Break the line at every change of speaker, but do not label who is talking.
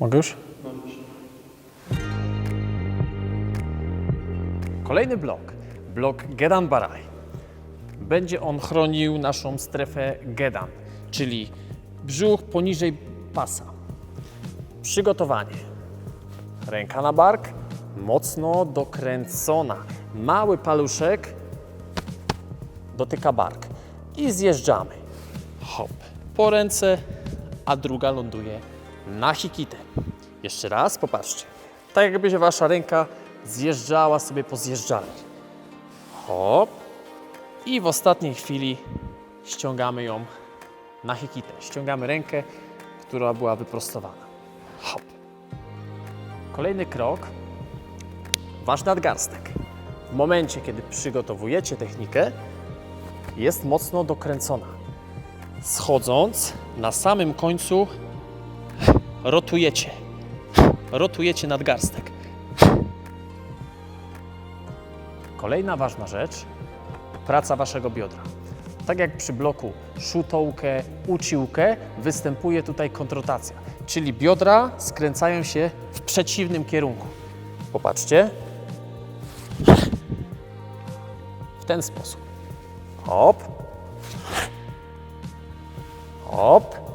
Mogę już? Kolejny blok, blok Gedan Baraj. Będzie on chronił naszą strefę Gedan, czyli brzuch poniżej pasa. Przygotowanie. Ręka na bark, mocno dokręcona. Mały paluszek dotyka bark i zjeżdżamy. Hop, po ręce, a druga ląduje na hikitę. Jeszcze raz, popatrzcie. Tak jakby się wasza ręka zjeżdżała sobie po zjeżdżalni. Hop. I w ostatniej chwili ściągamy ją na hikitę. Ściągamy rękę, która była wyprostowana. Hop. Kolejny krok. Wasz nadgarstek. W momencie, kiedy przygotowujecie technikę, jest mocno dokręcona. Schodząc, na samym końcu rotujecie. Rotujecie nadgarstek. Kolejna ważna rzecz, praca waszego biodra. Tak jak przy bloku szutołkę, uciłkę, występuje tutaj kontrotacja, czyli biodra skręcają się w przeciwnym kierunku. Popatrzcie. W ten sposób. Hop. Hop.